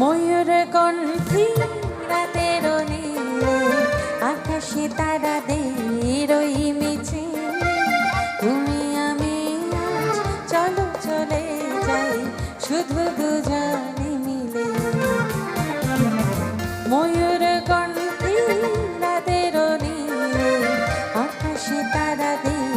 ময়ূর কণ্ঠী রাতের নীলে, আকাশে তারাদের ওই মিছিল তুমি আমি চলো চলে যাই, শুধু দুজনে মিলে। ময়ূর কণ্ঠী রাতের নীলে, আকাশে তারাদের